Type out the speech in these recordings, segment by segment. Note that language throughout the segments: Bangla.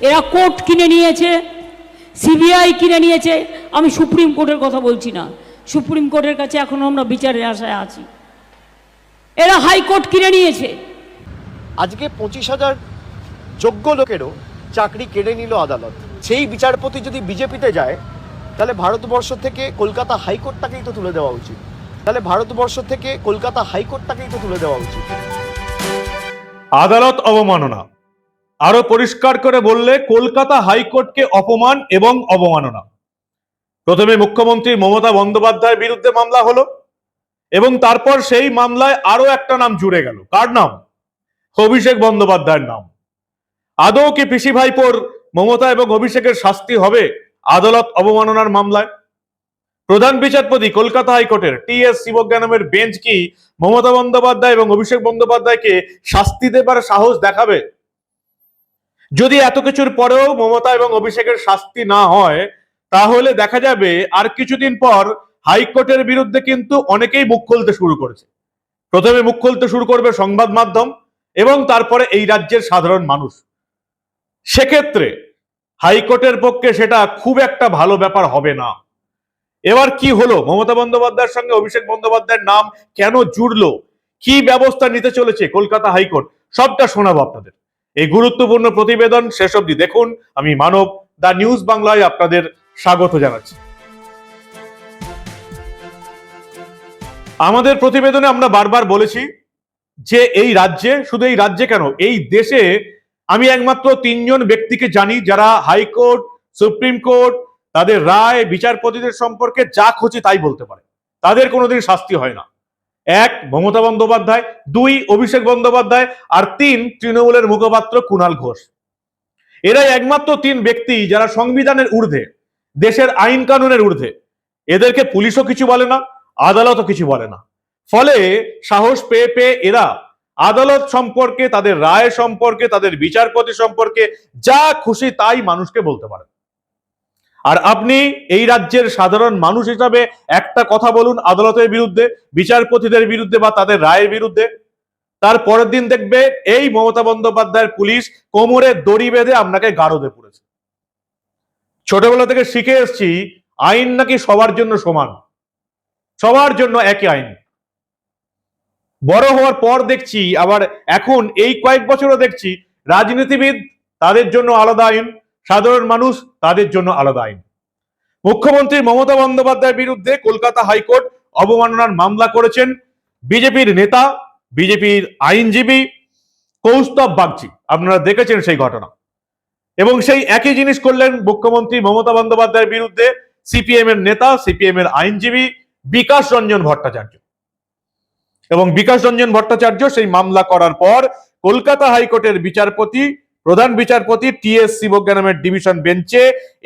এরা কোর্ট কিনে নিয়েছে সিবিআই কিনে নিয়েছে। আমি সুপ্রিম কোর্টের কথা বলছি না। সুপ্রিম কোর্টের কাছে এখনও আমরা বিচারের আশায় আছি। এরা হাইকোর্ট কিনে নিয়েছে। আজকে পঁচিশ হাজার যোগ্য লোকেরও চাকরি কেড়ে নিল আদালত। সেই বিচারপতি যদি বিজেপিতে যায় তাহলে ভারতবর্ষ থেকে কলকাতা হাইকোর্টটাকেই তো তুলে দেওয়া উচিত। তাহলে ভারতবর্ষ থেকে কলকাতা হাইকোর্টটাকেই তো তুলে দেওয়া উচিত। আদালত অবমাননা। আরও পরিষ্কার করে বললে, কলকাতা হাইকোর্টকে অপমান এবং অবমাননা। প্রথমে মুখ্যমন্ত্রী মমতা বন্দ্যোপাধ্যায়ের বিরুদ্ধে মামলা হলো, এবং তারপর সেই মামলায় আরও একটা নাম জুড়ে গেল। কার নাম? অভিষেক বন্দ্যোপাধ্যায়ের নাম। আদৌ কি পিসি ভাইপোর মমতা এবং অভিষেকের শাস্তি হবে আদালত অবমাননার মামলায়? প্রধান বিচারপতি কলকাতা হাইকোর্টের টি এস শিবজ্ঞানমের বেঞ্চ কি মমতা বন্দ্যোপাধ্যায় এবং অভিষেক বন্দ্যোপাধ্যায়কে শাস্তি দেবার সাহস দেখাবে? যদি এত কিছুর পরেও মমতা এবং অভিষেকের শাস্তি না হয়, তাহলে দেখা যাবে আর কিছুদিন পর হাইকোর্টের বিরুদ্ধে কিন্তু অনেকেই মুখ খুলতে শুরু করেছে। প্রথমে মুখ খুলতে শুরু করবে সংবাদ মাধ্যম এবং তারপরে এই রাজ্যের সাধারণ মানুষ। সেক্ষেত্রে হাইকোর্টের পক্ষে সেটা খুব একটা ভালো ব্যাপার হবে না। এবার কি হলো? মমতা বন্দ্যোপাধ্যায়ের সঙ্গে অভিষেক বন্দ্যোপাধ্যায়ের নাম কেন জুড়লো? কি ব্যবস্থা নিতে চলেছে কলকাতা হাইকোর্ট? সবটা শোনাবো আপনাদের। এই গুরুত্বপূর্ণ প্রতিবেদন শেষ অবধি দেখুন। আমি মানব দা নিউজ বাংলায় আপনাদের স্বাগত জানাচ্ছি। আমাদের প্রতিবেদনে আমরা বারবার বলেছি যে এই রাজ্যে, শুধু এই রাজ্যে কেন, এই দেশে আমি একমাত্র তিনজন ব্যক্তিকে জানি যারা হাইকোর্ট, সুপ্রিম কোর্ট, তাদের রায়, বিচারপতিদের সম্পর্কে যা খুশি তাই বলতে পারে। তাদের কোনোদিন শাস্তি হয় না। এক, মমতা বন্দ্যোপাধ্যায়, দুই, অভিষেক বন্দ্যোপাধ্যায়, আর তিন, তৃণমূলের মুখপাত্র কুণাল ঘোষ। এরাই একমাত্র তিন ব্যক্তি যারা সংবিধানের ঊর্ধ্বে, দেশের আইন কানুনের ঊর্ধ্বে। এদেরকে পুলিশও কিছু বলে না, আদালতও কিছু বলে না। ফলে সাহস পেয়ে পেয়ে এরা আদালত সম্পর্কে, তাদের রায় সম্পর্কে, তাদের বিচারপতি সম্পর্কে যা খুশি তাই মানুষকে বলতে পারে। আর আপনি এই রাজ্যের সাধারণ মানুষ হিসাবে একটা কথা বলুন আদালতের বিরুদ্ধে, বিচারপতিদের বিরুদ্ধে বা তাদের রায়ের বিরুদ্ধে। তার পরের দিন দেখবে এই মমতা বন্দ্যোপাধ্যায়ের পুলিশ কোমরে দড়ি বেঁধে আপনাকে গারদে পড়েছে। ছোটবেলা থেকে শিখে এসছি, আইন নাকি সবার জন্য সমান। সবার জন্য একই আইন। বড় হওয়ার পর দেখছি, আবার এখন এই কয়েক বছরও দেখছি, রাজনীতিবিদ তাদের জন্য আলাদা আইন সাধারণ মানুষ তাদের জন্য আলাদা আইন। মুখ্যমন্ত্রী মমতা বন্দ্যোপাধ্যায়ের বিরুদ্ধে কলকাতা হাইকোর্ট অবমাননার মামলা করেছেন বিজেপির নেতা, বিজেপির আইনজীবী কৌস্তব বাগচি। আপনারা দেখেছেন সেই ঘটনা। এবং সেই একই জিনিস করলেন মুখ্যমন্ত্রী মমতা বন্দ্যোপাধ্যায়ের বিরুদ্ধে সিপিএম এর নেতা সিপিএম এর আইনজীবী বিকাশ রঞ্জন ভট্টাচার্য। এবং বিকাশ রঞ্জন ভট্টাচার্য সেই মামলা করার পর কলকাতা হাইকোর্টের বিচারপতি প্রধান বিচারপতি টি এস শিবজ্ঞানমের ডিভিশন বেঞ্চে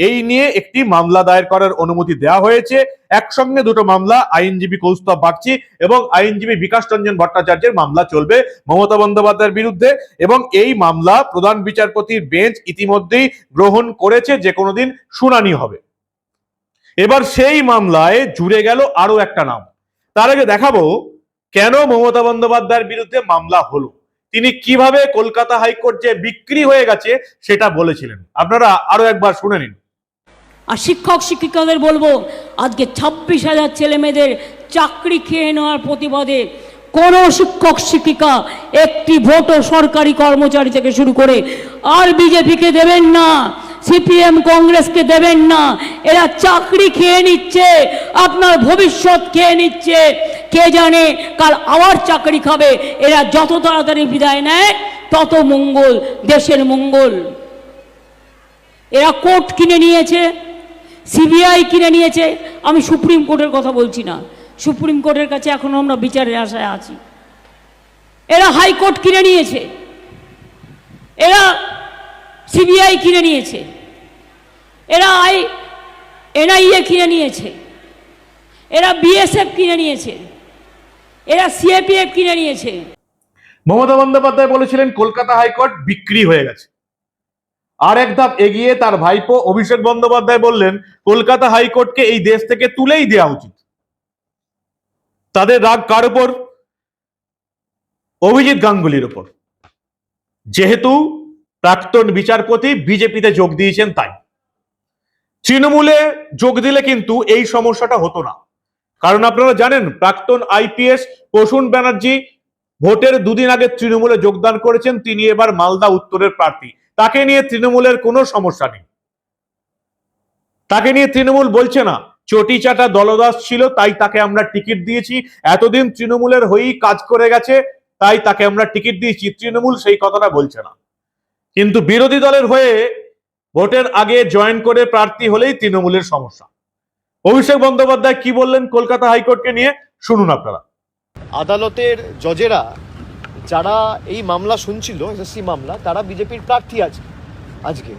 এই নিয়ে একটি মামলা দায়ের করার অনুমতি দেওয়া হয়েছে। একসঙ্গে দুটো মামলা, আইনজীবী কৌস্তব বাগচি এবং আইনজীবী বিকাশ রঞ্জন ভট্টাচার্যের মামলা চলবে মমতা বন্দ্যোপাধ্যায়ের বিরুদ্ধে এবং এই মামলা প্রধান বিচারপতির বেঞ্চ ইতিমধ্যেই গ্রহণ করেছে, যে কোনো দিন শুনানি হবে। এবার সেই মামলায় জুড়ে গেল আরও একটা নাম। তার আগে দেখাবো কেন মমতা বন্দ্যোপাধ্যায়ের বিরুদ্ধে মামলা হলো। তিনি কীভাবে কলকাতা হাইকোর্ট যে বিক্রি হয়ে গেছে সেটা বলেছিলেন। আপনারা আরও একবার শুনে নিন। আর শিক্ষক শিক্ষিকাদের বলব, আজকে ছাব্বিশ হাজার ছেলে মেয়েদের চাকরি খেয়ে নেওয়ার প্রতিবাদে কোনো শিক্ষক শিক্ষিকা একটি ভোটও সরকারি কর্মচারী থেকে শুরু করে আর বিজেপিকে দেবেন না, সিপিএম কংগ্রেসকে দেবেন না। এরা চাকরি খেয়ে নিচ্ছে, আপনার ভবিষ্যৎ খেয়ে নিচ্ছে। কে জানে কাল আবার চাকরি খাবে? এরা যত তাড়াতাড়ি বিদায় নেয়, তত মঙ্গল, দেশের মঙ্গল। এরা কোর্ট কিনে নিয়েছে, সিবিআই কিনে নিয়েছে। আমি সুপ্রিম কোর্টের কথা বলছি না। সুপ্রিম কোর্টের কাছে এখনও আমরা বিচারের আশায় আছি। এরা হাইকোর্ট কিনে নিয়েছে। এরা সিবিআই কিনে নিয়েছে। এরা আই এনআইএ কিনে নিয়েছে। এরা বিএসএফ কিনে নিয়েছে। এরা সিএপিএফ কিনে নিয়েছে। মমতা বন্দ্যোপাধ্যায় বলেছিলেন, কলকাতা হাইকোর্ট বিক্রি হয়ে গেছে। আর এক ধাপ এগিয়ে তার ভাইপো অভিষেক বন্দ্যোপাধ্যায় বললেন, কলকাতা হাইকোর্টকে এই দেশ থেকে তুলেই দেওয়া উচিত। তাদের রাগ কার উপর? অভিজিৎ গাঙ্গুলির উপর। যেহেতু প্রাক্তন বিচারপতি বিজেপিতে যোগ দিয়েছেন তাই। তৃণমূলে যোগ দিলে কিন্তু এই সমস্যাটা হতো না। কারণ আপনারা জানেন, প্রাক্তন আইপিএস প্রসূন ব্যানার্জি ভোটের দুদিন আগে তৃণমূলে যোগদান করেছেন, তিনি এবার মালদা উত্তরের প্রার্থী। তাকে নিয়ে তৃণমূলের কোনো সমস্যা নেই। তাকে নিয়ে তৃণমূল বলছে না। চটি চাটা দলদাস ছিল, তাই তাকে আমরা টিকিট দিয়েছি। এতদিন তৃণমূলের হয়েই কাজ করে গেছে, তাই তাকে আমরা টিকিট দিয়েছি। তৃণমূল সেই কথাটা বলছে না। কিন্তু বিরোধী দলের হয়ে ভোটের আগে জয়েন করে প্রার্থী হলেই তৃণমূলের সমস্যা। অভিষেক বন্দ্যোপাধ্যায় কি বললেন কলকাতা হাইকোর্টকে নিয়ে? শুনুন আপনারা। আদালতের জজেরা যারা এই মামলা শুনছিল, এসএসসি মামলা, তারা বিজেপির প্রার্থী আছে আজকে।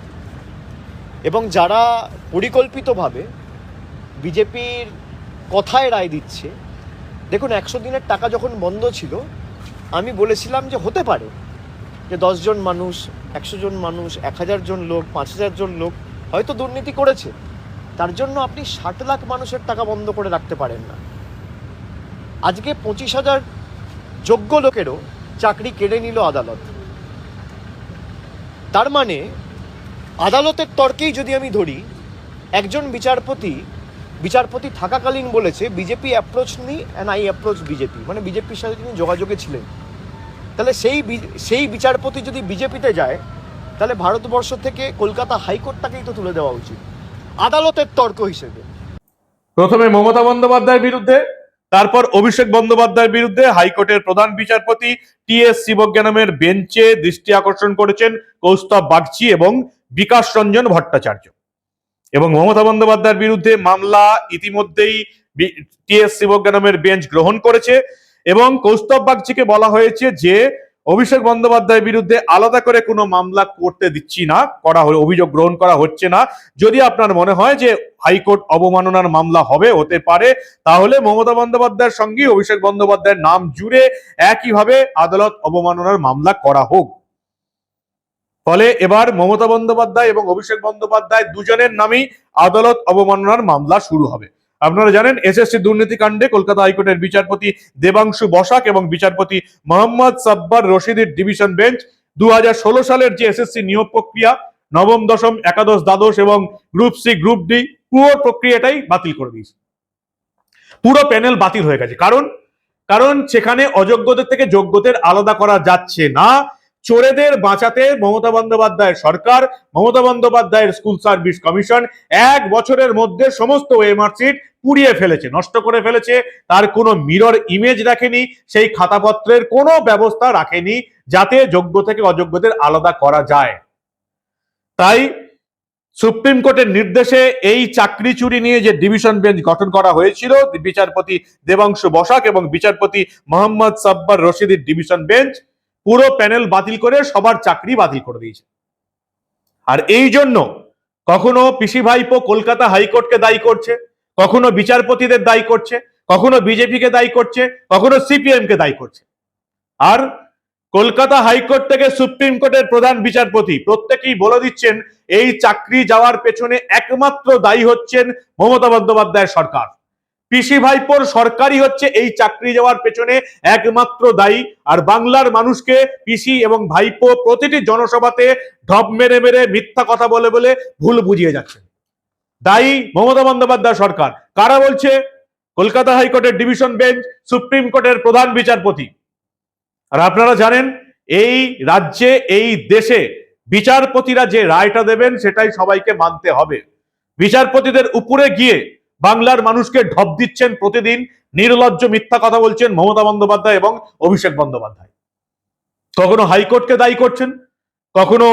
এবং যারা পরিকল্পিতভাবে বিজেপির কথায় রায় দিচ্ছে, দেখুন, একশো দিনের টাকা যখন বন্ধ ছিল, আমি বলেছিলাম যে হতে পারে যে দশজন মানুষ, একশো জন মানুষ, এক হাজার জন লোক, পাঁচ হাজার জন লোক হয়তো দুর্নীতি করেছে। তার জন্য আপনি ষাট লাখ মানুষের টাকা বন্ধ করে রাখতে পারেন না। আজকে পঁচিশ হাজার যোগ্য লোকেরও চাকরি কেড়ে নিল আদালত। তার মানে আদালতের তর্কেই যদি আমি ধরি, একজন বিচারপতি বিচারপতি থাকাকালীন বলেছে, বিজেপি অ্যাপ্রোচ নি অ্যান্ড আই অ্যাপ্রোচ বিজেপি। মানে বিজেপির সাথে তিনি যোগাযোগে ছিলেন। তাহলে সেই সেই বিচারপতি যদি বিজেপিতে যায়, তাহলে ভারতবর্ষ থেকে কলকাতা হাইকোর্টটাকেই তো তুলে দেওয়া উচিত। আদালতের তর্ক হিসেবে। প্রথমে মমতা বন্দ্যোপাধ্যায়ের বিরুদ্ধে, তারপর অভিষেক বন্দ্যোপাধ্যায়ের বিরুদ্ধে হাইকোর্টের প্রধান বিচারপতি টি এস শিবজ্ঞানমের বেঞ্চে দৃষ্টি আকর্ষণ করেছেন কৌস্তব বাগচি এবং বিকাশ রঞ্জন ভট্টাচার্য। এবং মমতা বন্দ্যোপাধ্যায়ের বিরুদ্ধে মামলা ইতিমধ্যেই টি এস শিবজ্ঞানমের বেঞ্চ গ্রহণ করেছে। এবং কৌস্তব বাগচিকে বলা হয়েছে যে অভিষেক বন্দ্যোপাধ্যায়ের বিরুদ্ধে আলাদা করে কোনো মামলা করতে দিচ্ছি না, করা অভিযোগ গ্রহণ করা হচ্ছে না। যদি আপনার মনে হয় যে হাইকোর্ট অবমাননার মামলা হবে, হতে পারে, তাহলে মমতা বন্দ্যোপাধ্যায়ের সঙ্গে অভিষেক বন্দ্যোপাধ্যায়ের নাম জুড়ে একইভাবে আদালত অবমাননার মামলা করা হোক। ফলে এবার মমতা বন্দ্যোপাধ্যায় এবং অভিষেক বন্দ্যোপাধ্যায় দুজনের নামেই আদালত অবমাননার মামলা শুরু হবে। আপনারা জানেন, এসএসসি দুর্নীতি কাণ্ডে কলকাতা হাইকোর্টের বিচারপতি দেবাংশু বসাক এবং বিচারপতি মোহাম্মদ সাব্বার রশিদের ডিভিশন বেঞ্চ দু সালের যে এসএসসি নিয়োগ প্রক্রিয়া, নবম, দশম, একাদশ, দ্বাদশ এবং গ্রুপ সি, গ্রুপ ডি, পুরো প্রক্রিয়াটাই বাতিল করে দিয়েছে। পুরো প্যানেল বাতিল হয়ে গেছে। কারণ কারণ সেখানে অযোগ্যদের থেকে যোগ্যদের আলাদা করা যাচ্ছে না। চোরেদের বাঁচাতে মমতা বন্দ্যোপাধ্যায়ের সরকার, মমতা বন্দ্যোপাধ্যায়ের স্কুল সার্ভিস কমিশন এক বছরের মধ্যে সমস্ত সিট পুড়িয়ে ফেলেছে, নষ্ট করে ফেলেছে। তার কোনো মিরর ইমেজ রাখেনি সেই খাতাপত্রের কোনো ব্যবস্থা রাখেনি যাতে যোগ্য থেকে অযোগ্যদের আলাদা করা যায়। তাই সুপ্রিম কোর্টের নির্দেশে এই চাকরি চুরি নিয়ে যে ডিভিশন বেঞ্চ গঠন করা হয়েছিল, বিচারপতি দেবাংশু বসাক এবং বিচারপতি মোহাম্মদ সাব্বার রশিদের ডিভিশন বেঞ্চ পুরো প্যানেল বাতিল করে সবার চাকরি বাতিল করে দিয়েছে। আর এই জন্য কখনো পিসি ভাইপো কলকাতা হাইকোর্টকে দায়ী করছে, কখনো বিচারপতিদের দায়ী করছে, কখনো বিজেপিকে দায়ী করছে, কখনো সিপিএম কে দায়ী করছে। আর কলকাতা হাইকোর্ট থেকে সুপ্রিম কোর্টের প্রধান বিচারপতি প্রত্যেকেই বলে দিচ্ছেন, এই চাকরি যাওয়ার পেছনে একমাত্র দায়ী হচ্ছেন মমতা বন্দ্যোপাধ্যায়ের সরকার। পিসি ভাইপোর সরকারই হচ্ছে এই চাকরি যাওয়ার পেছনে একমাত্র দায়ী। আর বাংলার মানুষকে পিসি এবং ভাইপো প্রতিটি জনসভাতে ঢপ মেরে মেরে মিথ্যা কথা বলে বলে ভুল বুঝিয়ে যাচ্ছে। দায়ী মমতা বন্দ্যোপাধ্যায় সরকার। কারা বলছে? কলকাতা হাইকোর্টের ডিভিশন বেঞ্চ, সুপ্রিম কোর্টের প্রধান বিচারপতি। আর আপনারা জানেন, এই রাজ্যে, এই দেশে বিচারপতিরা যে রায়টা দেবেন, সেটাই সবাইকে মানতে হবে। বিচারপতিদের উপরে গিয়ে বাংলার মানুষকে ঢপ দিচ্ছেন প্রতিদিন, নির্লজ্জ মিথ্যা কথা বলছেন মমতা বন্দ্যোপাধ্যায় এবং অভিষেক বন্দ্যোপাধ্যায়। কখনো হাইকোর্টকে দায়ী করছেন, কখনো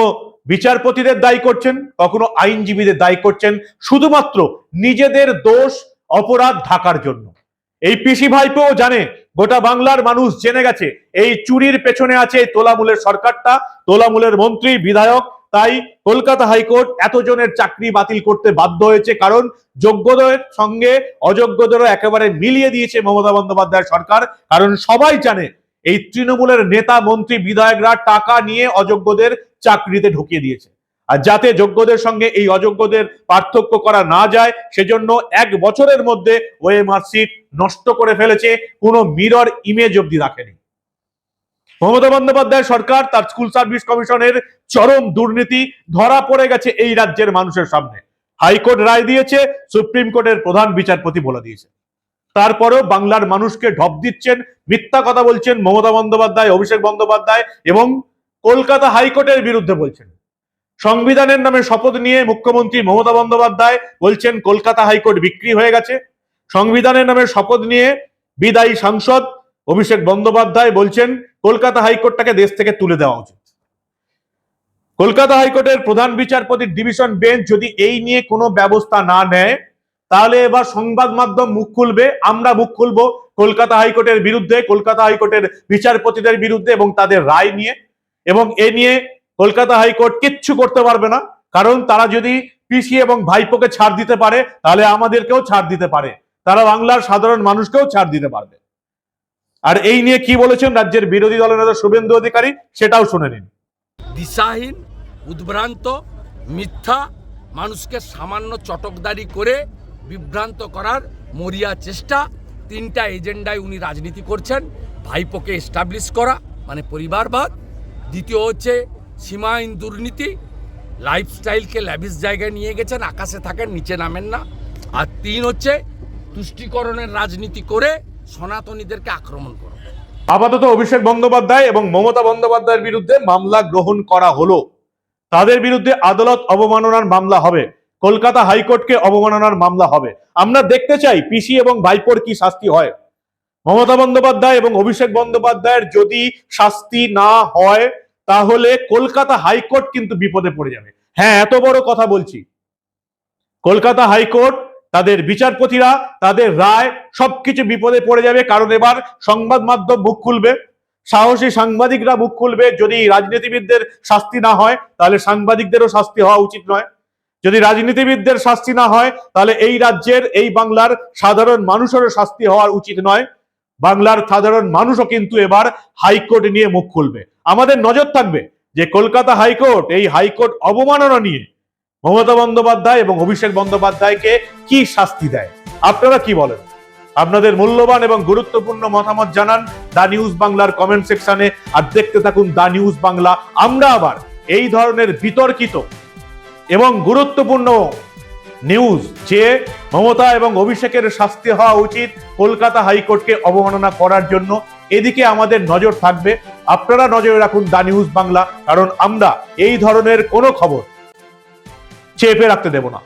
বিচারপতিদের দায়ী করছেন, কখনো আইনজীবীদের দায়ী করছেন, শুধুমাত্র নিজেদের দোষ, অপরাধ ঢাকার জন্য। এই পিসি ভাইপোও জানে, গোটা বাংলার মানুষ জেনে গেছে, এই চুরির পেছনে আছে তোলামূলের সরকারটা, তোলামূলের মন্ত্রী, বিধায়ক তাই কলকাতা হাইকোর্ট এতজনের চাকরি বাতিল করতে বাধ্য হয়েছে। কারণ যোগ্যদের সঙ্গে অযোগ্যদেরও একেবারে মিলিয়ে দিয়েছে মমতা বন্দ্যোপাধ্যায় সরকার। কারণ সবাই জানে, এই তৃণমূলের নেতা, মন্ত্রী, বিধায়করা টাকা নিয়ে অযোগ্যদের চাকরিতে ঢুকিয়ে দিয়েছে। আর যাতে যোগ্যদের সঙ্গে এই অযোগ্যদের পার্থক্য করা না যায়, সেজন্য এক বছরের মধ্যে ওএমআর সিট নষ্ট করে ফেলেছে। কোনো মিরর ইমেজ অব্দি রাখেনি। মমতা বন্দ্যোপাধ্যায় সরকার, তার স্কুল সার্ভিস কমিশনের চরম দুর্নীতি, ধরা পড়ে গেছে এই রাজ্যের মানুষের সামনে। হাইকোর্ট রায় দিয়েছে, সুপ্রিম কোর্টের প্রধান বিচারপতি বলে দিয়েছে। তারপরেও বাংলার মানুষকে ঢপ দিচ্ছেন, মিথ্যা কথা বলছেন মমতা বন্দ্যোপাধ্যায়, অভিষেক বন্দ্যোপাধ্যায় এবং কলকাতা হাইকোর্টের বিরুদ্ধে বলছেন। সংবিধানের নামে শপথ নিয়ে মুখ্যমন্ত্রী মমতা বন্দ্যোপাধ্যায় বলছেন, কলকাতা হাইকোর্ট বিক্রি হয়ে গেছে। সংবিধানের নামে শপথ নিয়ে বিদায়ী সাংসদ অভিষেক বন্দ্যোপাধ্যায় বলছেন, কলকাতা হাইকোর্টটাকে দেশ থেকে তুলে দেওয়া উচিত। কলকাতা হাইকোর্টের প্রধান বিচারপতির ডিভিশন বেঞ্চ যদি এই নিয়ে কোনো ব্যবস্থা না নেয়, তাহলে এবার সংবাদ মাধ্যম মুখ খুলবে, আমরা মুখ খুলবো কলকাতা হাইকোর্টের বিরুদ্ধে, কলকাতা হাইকোর্টের বিচারপতিদের বিরুদ্ধে এবং তাদের রায় নিয়ে। এবং এ নিয়ে কলকাতা হাইকোর্ট কিচ্ছু করতে পারবে না, কারণ তারা যদি পিসি এবং ভাইপোকে ছাড় দিতে পারে, তাহলে আমাদেরকেও ছাড় দিতে পারে। তারা বাংলার সাধারণ মানুষকেও ছাড় দিতে পারবে। আর এই নিয়ে কি বলেছেন রাজ্যের বিরোধী দলের নেতা শুভেন্দু অধিকারী, সেটাও শুনে নিন। দিশাহীন, উদ্ভ্রান্ত, মিথ্যা, মানুষকে সামান্য চটকদারি করে বিভ্রান্ত করার মরিয়া চেষ্টা, তিনটা এজেন্ডায় উনি রাজনীতি করছেন, ভাইপোকে এস্টাবলিশ করা মানে পরিবারবাদ। দ্বিতীয় হচ্ছে সীমাহীন দুর্নীতি লাইফস্টাইলকে ল্যাবিস জায়গায় নিয়ে গেছেন, আকাশে থাকেন, নিচে নামেন না। আর তিন হচ্ছে তুষ্টিকরণের রাজনীতি করে সনাতনীদেরকে আক্রমণ করা। আপাতত অভিষেক বন্দ্যোপাধ্যায় এবং মমতা বন্দ্যোপাধ্যায়ের বিরুদ্ধে মামলা গ্রহণ করা হলো। তাদের বিরুদ্ধে আদালত অবমাননার মামলা হবে। কলকাতা হাইকোর্টকে অবমাননার মামলা হবে। আমরা দেখতে চাই পিসি এবং ভাইপোর কি শাস্তি হয়। মমতা বন্দ্যোপাধ্যায় এবং অভিষেক বন্দ্যোপাধ্যায়ের যদি শাস্তি না হয়, তাহলে কলকাতা হাইকোর্ট কিন্তু বিপদে পড়ে যাবে। হ্যাঁ এত বড় কথা বলছি। কলকাতা হাইকোর্ট তাদের বিচারপতিরা তাদের রায় সবকিছু বিপদে পড়ে যাবে। কারণ এবার সংবাদ মাধ্যম মুখ খুলবে। সাহসী সাংবাদিকরা মুখ খুলবে। যদি রাজনীতিবিদদের শাস্তি না হয়, তাহলে সাংবাদিকদেরও শাস্তি হওয়া উচিত নয়। যদি রাজনীতিবিদদের শাস্তি না হয়, তাহলে এই রাজ্যের, এই বাংলার সাধারণ মানুষেরও শাস্তি হওয়া উচিত নয়। বাংলার সাধারণ মানুষও কিন্তু এবার হাইকোর্ট নিয়ে মুখ খুলবে। আমাদের নজর থাকবে যে কলকাতা হাইকোর্ট এই হাইকোর্ট অবমাননা নিয়ে মমতা বন্দ্যোপাধ্যায় এবং অভিষেক বন্দ্যোপাধ্যায়কে কি শাস্তি দেয়? আপনারা কি বলেন? আপনাদের মূল্যবান এবং গুরুত্বপূর্ণ মতামত জানান দা নিউজ বাংলার কমেন্ট সেকশনে আর দেখতে থাকুন দা নিউজ বাংলা। আমরা আবার এই ধরনের বিতর্কিত এবং গুরুত্বপূর্ণ নিউজ যে মমতা এবং অভিষেকের শাস্তি হওয়া উচিত কলকাতা হাইকোর্টকে অবমাননা করার জন্য, এদিকে আমাদের নজর থাকবে। আপনারা নজরে রাখুন দা নিউজ বাংলা, কারণ আমরা এই ধরনের কোনো খবর চেপে রাখতে দেব না।